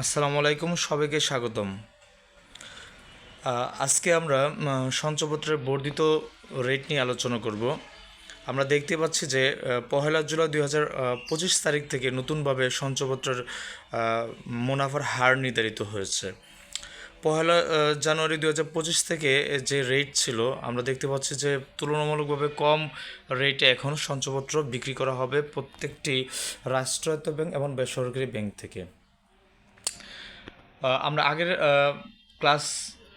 আসসালামু আলাইকুম, সবাইকে স্বাগতম। আজকে আমরা সঞ্চয়পত্রের বর্ধিত রেট নিয়ে আলোচনা করব। আমরা দেখতে পাচ্ছি যে পহেলা জুলাই দুই হাজার পঁচিশ তারিখ থেকে নতুনভাবে সঞ্চয়পত্রের মুনাফার হার নির্ধারিত হয়েছে। পহেলা জানুয়ারি দু হাজার পঁচিশ থেকে যে রেট ছিল, আমরা দেখতে পাচ্ছি যে, তুলনামূলকভাবে কম রেটে এখন সঞ্চয়পত্র বিক্রি করা হবে প্রত্যেকটি রাষ্ট্রায়ত্ত ব্যাংক এবং বেসরকারি ব্যাংক থেকে। আমরা আগের ক্লাস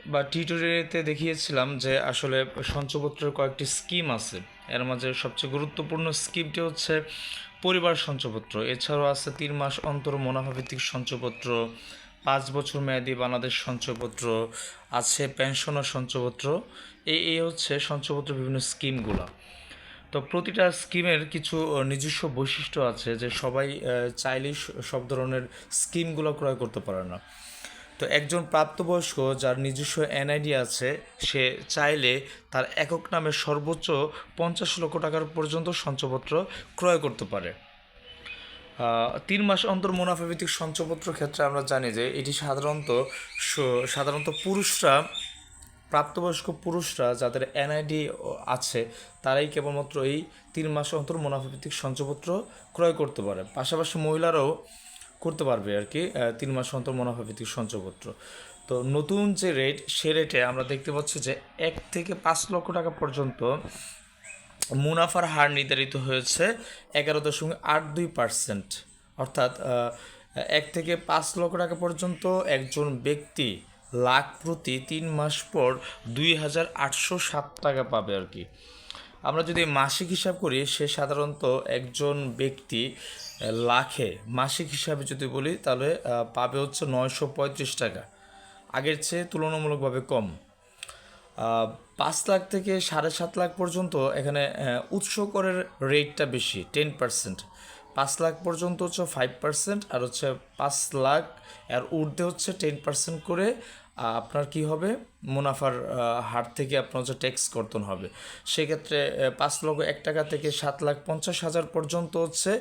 বা টিউটোরিয়ালতে দেখিয়েছিলাম যে আসলে সঞ্চয়পত্রের কয়েকটি স্কিম আছে। এর মাঝে সবচেয়ে গুরুত্বপূর্ণ স্কিমটি হচ্ছে পরিবার সঞ্চয়পত্র এছাড়াও আছে তিন মাস অন্তর মুনাফাভিত্তিক সঞ্চয়পত্র পাঁচ বছর মেয়াদি বাংলাদেশ সঞ্চয়পত্র আছে পেনশন ও সঞ্চয়পত্র এই এই হচ্ছে সঞ্চয়পত্র বিভিন্ন স্কিমগুলো তো প্রতিটা স্কিমের কিছু নিজস্ব বৈশিষ্ট্য আছে যে সবাই চাইলেই সব ধরনের স্কিমগুলো ক্রয় করতে পারে না। তো একজন প্রাপ্তবয়স্ক যার নিজস্ব এনআইডি আছে, সে চাইলে তার একক নামে সর্বোচ্চ পঞ্চাশ লক্ষ টাকার পর্যন্ত সঞ্চয়পত্র ক্রয় করতে পারে। তিন মাস অন্তর মুনাফাভিত্তিক সঞ্চয়পত্র ক্ষেত্রে আমরা জানি যে এটি সাধারণত সাধারণত পুরুষরা, প্রাপ্তবয়স্ক পুরুষরা যাদের এনআইডি আছে, তারাই কেবলমাত্র এই তিন মাস অন্তর মুনাফাভিত্তিক সঞ্চয়পত্র ক্রয় করতে পারে। পাশাপাশি মহিলারাও করতে পারবে আর কি তিন মাস অন্তর মুনাফাভিত্তিক সঞ্চয়পত্র। তো নতুন যে রেট সে রেটে আমরা দেখতে পাচ্ছি যে এক থেকে পাঁচ লক্ষ টাকা পর্যন্ত মুনাফার হার নির্ধারিত হয়েছে এগারো দশমিক আট দুই পার্সেন্ট অর্থাৎ এক থেকে পাঁচ লক্ষ টাকা পর্যন্ত একজন ব্যক্তি লাখ প্রতি তিন মাস পর দুই হাজার আটশো সাত টাকা পাবে আর কি। আমরা যদি মাসিক হিসাব করি, সে সাধারণত একজন ব্যক্তি লাখে মাসিক হিসাবে যদি বলি, তাহলে পাবে হচ্ছে নয়শো পঁয়ত্রিশ টাকা। আগের চেয়ে তুলনামূলকভাবে কম। পাঁচ লাখ থেকে সাড়ে সাত লাখ পর্যন্ত এখানে উৎস করের রেটটা বেশি টেন পার্সেন্ট পাঁচ লাখ পর্যন্ত হচ্ছে ফাইভ পার্সেন্ট আর হচ্ছে পাঁচ লাখ, আর ঊর্ধ্বে হচ্ছে টেন পার্সেন্ট করে আপনার কি হবে? মুনাফার হার থেকে আপনার হচ্ছে ট্যাক্স কর্তন হবে। সেক্ষেত্রে পাঁচ লক্ষ এক টাকা থেকে সাত লাখ পঞ্চাশ হাজার পর্যন্ত হচ্ছে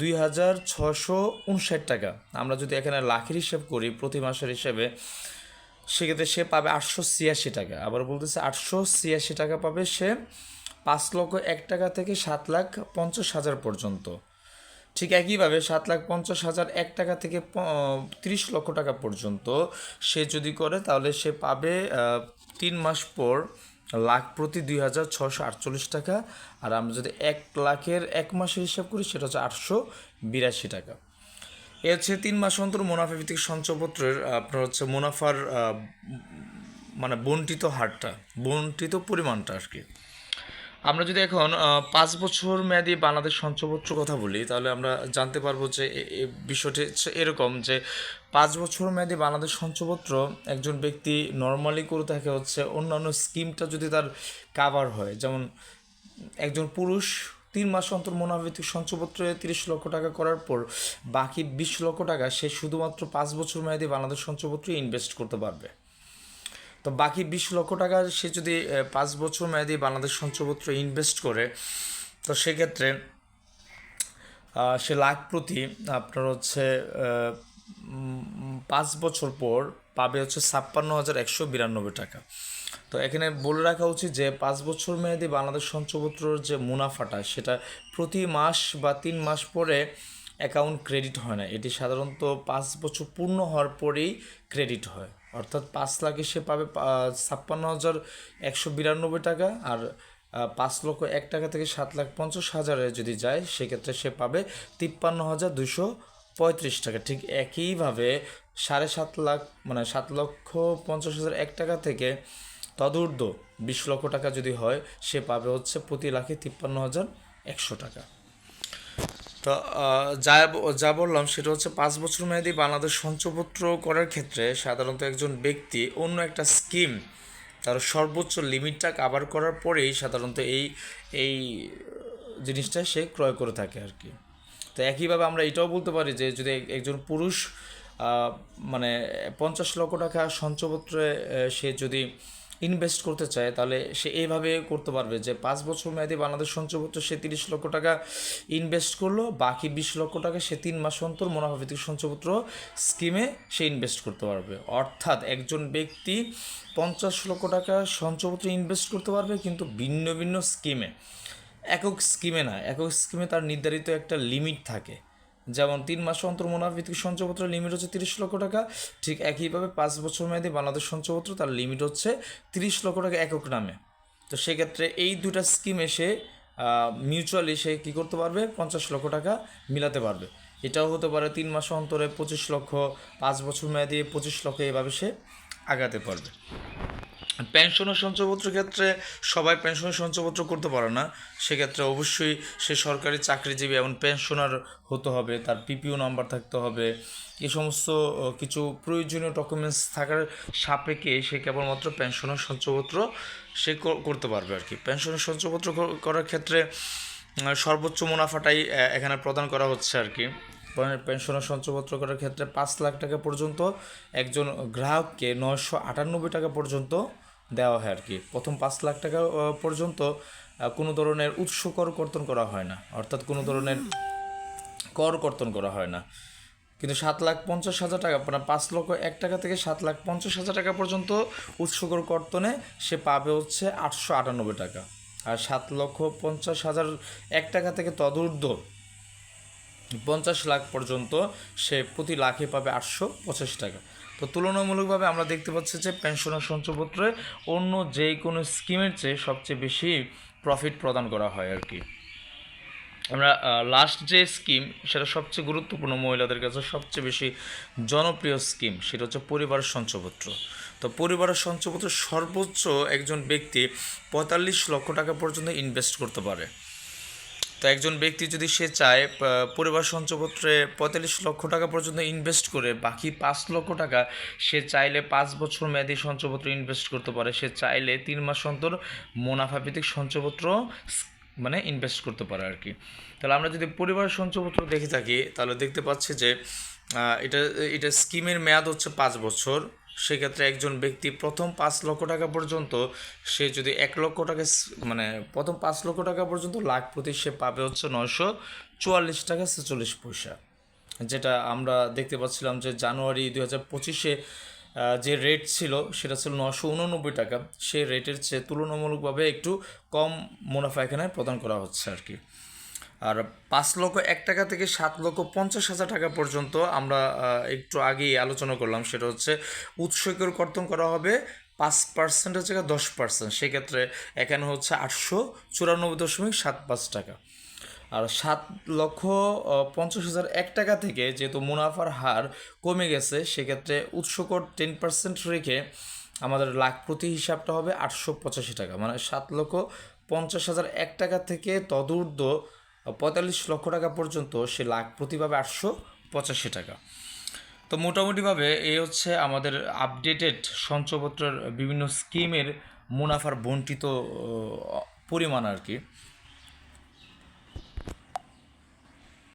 দুই হাজার ছশো উনষাট টাকা। আমরা যদি এখানে লাখের হিসেব করি, প্রতি মাসের হিসেবে, সেক্ষেত্রে সে পাবে আটশো ছিয়াশি টাকা। আবার বলতেছে আটশো ছিয়াশি টাকা পাবে সে পাঁচ লক্ষ এক টাকা থেকে সাত লাখ পঞ্চাশ হাজার পর্যন্ত। ঠিক একইভাবে সাত লাখ পঞ্চাশ হাজার এক টাকা থেকে তিরিশ লক্ষ টাকা পর্যন্ত সে যদি করে, তাহলে সে পাবে তিন মাস পর লাখ প্রতি দুই হাজার ছশো আটচল্লিশ টাকা। আর আমরা যদি এক লাখের এক মাসের হিসাব করি, সেটা হচ্ছে আটশো বিরাশি টাকা। এ হচ্ছে তিন মাস অন্তর মুনাফা ভিত্তিক সঞ্চয়পত্রের আপনার হচ্ছে মুনাফার মানে বন্টিত হারটা, বন্টিত পরিমাণটা আর কি। আমরা যদি এখন পাঁচ বছর মেয়াদি বাংলাদেশ সঞ্চয়পত্র কথা বলি, তাহলে আমরা জানতে পারব যে বিষয়টি এরকম যে পাঁচ বছর মেয়াদি বাংলাদেশ সঞ্চয়পত্র একজন ব্যক্তি নর্মালি করে থাকে হচ্ছে অন্যান্য স্কিমটা যদি তার কাভার হয়। যেমন একজন পুরুষ তিন মাস অন্তর মুনাভিত্তিক সঞ্চয়পত্রে তিরিশ লক্ষ টাকা করার পর বাকি বিশ লক্ষ টাকা সে শুধুমাত্র পাঁচ বছর মেয়াদি বাংলাদেশ সঞ্চয়পত্রে ইনভেস্ট করতে পারবে। তো বাকি বিশ লক্ষ টাকা সে যদি পাঁচ বছর মেয়াদি বাংলাদেশ সঞ্চয়পত্র ইনভেস্ট করে, তো সেক্ষেত্রে সে লাখ প্রতি আপনার হচ্ছে পাঁচ বছর পর পাবে হচ্ছে ছাপ্পান্ন হাজার একশো বিরানব্বই টাকা। তো এখানে বলে রাখা উচিত যে, পাঁচ বছর মেয়াদি বাংলাদেশ সঞ্চয়পত্রর যে মুনাফাটা, সেটা প্রতি মাস বা তিন মাস পরে অ্যাকাউন্ট ক্রেডিট হয় না। এটি সাধারণত পাঁচ বছর পূর্ণ হওয়ার পরেই ক্রেডিট হয়। অর্থাৎ পাঁচ লাখে সে পাবে ছাপ্পান্ন হাজার একশো বিরানব্বই টাকা আর পাঁচ লক্ষ এক টাকা থেকে সাত লাখ পঞ্চাশ হাজারে যদি যায়, সেক্ষেত্রে সে পাবে তিপ্পান্ন হাজার দুশো পঁয়ত্রিশ টাকা। ঠিক একইভাবে সাড়ে সাত লাখ মানে সাত লক্ষ পঞ্চাশ হাজার এক টাকা থেকে তদূর্ধ্ব বিশ লক্ষ টাকা যদি হয়, সে পাবে হচ্ছে প্রতি লাখে তিপ্পান্ন হাজার একশো টাকা। তো যা যা বললাম সেটা হচ্ছে পাঁচ বছর মেয়াদি বাংলাদেশ সঞ্চয়পত্র করার ক্ষেত্রে সাধারণত একজন ব্যক্তি অন্য একটা স্কিম, তার সর্বোচ্চ লিমিটটা কাভার করার পরেই সাধারণত এই এই জিনিসটা সে ক্রয় করে থাকে আর কি। তো একইভাবে আমরা এটাও বলতে পারি যে যদি একজন পুরুষ মানে পঞ্চাশ লক্ষ টাকা সঞ্চয়পত্রে সে যদি ইনভেস্ট করতে চায়, তাহলে সে এইভাবে করতে পারবে যে পাঁচ বছর মেয়াদি বাংলাদেশ সঞ্চয়পত্র সে তিরিশ লক্ষ টাকা ইনভেস্ট করল, বাকি বিশ লক্ষ টাকা সে তিন মাস অন্তর মুনাফাভিত্তিক সঞ্চয়পত্র স্কিমে সে ইনভেস্ট করতে পারবে। অর্থাৎ একজন ব্যক্তি পঞ্চাশ লক্ষ টাকা সঞ্চয়পত্র ইনভেস্ট করতে পারবে, কিন্তু ভিন্ন ভিন্ন স্কিমে, একক স্কিমে না, একক স্কিমে তার নির্ধারিত একটা লিমিট থাকে। যেমন তিন মাস অন্তর মুনাফাভিত্তিক সঞ্চয়পত্র লিমিট হচ্ছে তিরিশ লক্ষ টাকা। ঠিক একইভাবে পাঁচ বছর মেয়াদী বাংলাদেশ সঞ্চয়পত্র তার লিমিট হচ্ছে তিরিশ লক্ষ টাকা একক নামে। তো সেক্ষেত্রে এই দুটা স্কিমে সে মিউচুয়ালি সে কী করতে পারবে? পঞ্চাশ লক্ষ টাকা মিলাতে পারবে। এটাও হতে পারে তিন মাস অন্তরে পঁচিশ লক্ষ, পাঁচ বছর মেয়াদি পঁচিশ লক্ষ এভাবে সে আগাতে পারবে। পেনশন ও সঞ্চয়পত্র ক্ষেত্রে সবাই পেনশন ও সঞ্চয়পত্র করতে পারে না। সেক্ষেত্রে অবশ্যই সে সরকারি চাকরিজীবী এমন পেনশনার হতে হবে, তার পিপিও নাম্বার থাকতে হবে। এ সমস্ত কিছু প্রয়োজনীয় ডকুমেন্টস থাকার সাপেক্ষে সে কেবলমাত্র পেনশনের সঞ্চয়পত্র সে করতে পারবে আর কি। পেনশনের সঞ্চয়পত্র করার ক্ষেত্রে সর্বোচ্চ মুনাফাটাই এখানে প্রদান করা হচ্ছে আর কি। পেনশন ও সঞ্চয়পত্র করার ক্ষেত্রে পাঁচ লাখ টাকা পর্যন্ত একজন গ্রাহককে নয়শো আটানব্বই টাকা পর্যন্ত দেওয়া হয় আর কি। প্রথম পাঁচ লাখ টাকা পর্যন্ত কোনো ধরনের উৎস কর কর্তন করা হয় না। অর্থাৎ কোনো ধরনের কর কর্তন করা হয় না। কিন্তু সাত লাখ পঞ্চাশ হাজার টাকা মানে পাঁচ লক্ষ এক টাকা থেকে সাত লাখ পঞ্চাশ হাজার টাকা পর্যন্ত উৎসকর কর্তনে সে পাবে হচ্ছে আটশো আটানব্বই টাকা। আর সাত লক্ষ পঞ্চাশ হাজার এক টাকা থেকে তদূর্ধ্ব পঞ্চাশ লাখ পর্যন্ত সে প্রতি লাখে পাবে আটশো পঁচাশি টাকা। তো তুলনামূলকভাবে আমরা দেখতে পাচ্ছি যে পেনশন ও সঞ্চয়পত্রে অন্য যে কোনো স্কিমের চেয়ে সবচেয়ে বেশি প্রফিট প্রদান করা হয় আর কি। আমরা লাস্ট যে স্কিম সেটা সবচেয়ে গুরুত্বপূর্ণ মহিলাদের কাছে সবচেয়ে বেশি জনপ্রিয় স্কিম সেটা হচ্ছে পরিবারের সঞ্চয়পত্র। তো পরিবারের সঞ্চয়পত্র সর্বোচ্চ একজন ব্যক্তি পঁয়তাল্লিশ লক্ষ টাকা পর্যন্ত ইনভেস্ট করতে পারে। তো একজন ব্যক্তি যদি সে চায় পরিবার সঞ্চয়পত্রে পঁয়তাল্লিশ লক্ষ টাকা পর্যন্ত ইনভেস্ট করে, বাকি পাঁচ লক্ষ টাকা সে চাইলে পাঁচ বছর মেয়াদি সঞ্চয়পত্র ইনভেস্ট করতে পারে। সে চাইলে তিন মাস অন্তর মুনাফা ভিত্তিক সঞ্চয়পত্র মানে ইনভেস্ট করতে পারে আর কি। তাহলে আমরা যদি পরিবার সঞ্চয়পত্র দেখে থাকি, তাহলে দেখতে পাচ্ছি যে এটা এটা স্কিমের মেয়াদ হচ্ছে পাঁচ বছর। সেক্ষেত্রে একজন ব্যক্তি প্রথম পাঁচ লক্ষ টাকা পর্যন্ত সে যদি এক লক্ষ টাকা মানে প্রথম পাঁচ লক্ষ টাকা পর্যন্ত লাখ প্রতি সে পাবে হচ্ছে নয়শো চুয়াল্লিশ টাকা ছেচল্লিশ পয়সা। যেটা আমরা দেখতে পাচ্ছিলাম যে জানুয়ারি দুই হাজার পঁচিশে যে রেট ছিল সেটা ছিল নশো উননব্বই টাকা। সেই রেটের চেয়ে তুলনামূলকভাবে একটু কম মুনাফা এখানে প্রদান করা হচ্ছে আর কি। আর পাঁচ লক্ষ এক টাকা থেকে সাত লক্ষ পঞ্চাশ হাজার টাকা পর্যন্ত আমরা একটু আগেই আলোচনা করলাম, সেটা হচ্ছে উৎসকের কর্তন করা হবে পাঁচ পার্সেন্টের জায়গায় দশ পার্সেন্ট সেক্ষেত্রে এখানে হচ্ছে আটশো চুরানব্বই দশমিক সাত পাঁচ টাকা। আর সাত লক্ষ পঞ্চাশ হাজার এক টাকা থেকে যেহেতু মুনাফার হার কমে গেছে, সেক্ষেত্রে উৎসকর টেন পার্সেন্ট রেখে আমাদের লাখ প্রতি হিসাবটা হবে আটশো পঁচাশি টাকা। মানে সাত লক্ষ পঞ্চাশ হাজার এক টাকা থেকে তদূর্ধ্ব পঁয়তাল্লিশ লক্ষ টাকা পর্যন্ত সে লাখ প্রতিভাবে আটশো পঁচাশি টাকা। তো মোটামুটিভাবে এই হচ্ছে আমাদের আপডেটেড সঞ্চয়পত্রের বিভিন্ন স্কিমের মুনাফার বন্টিত পরিমাণ আর কি।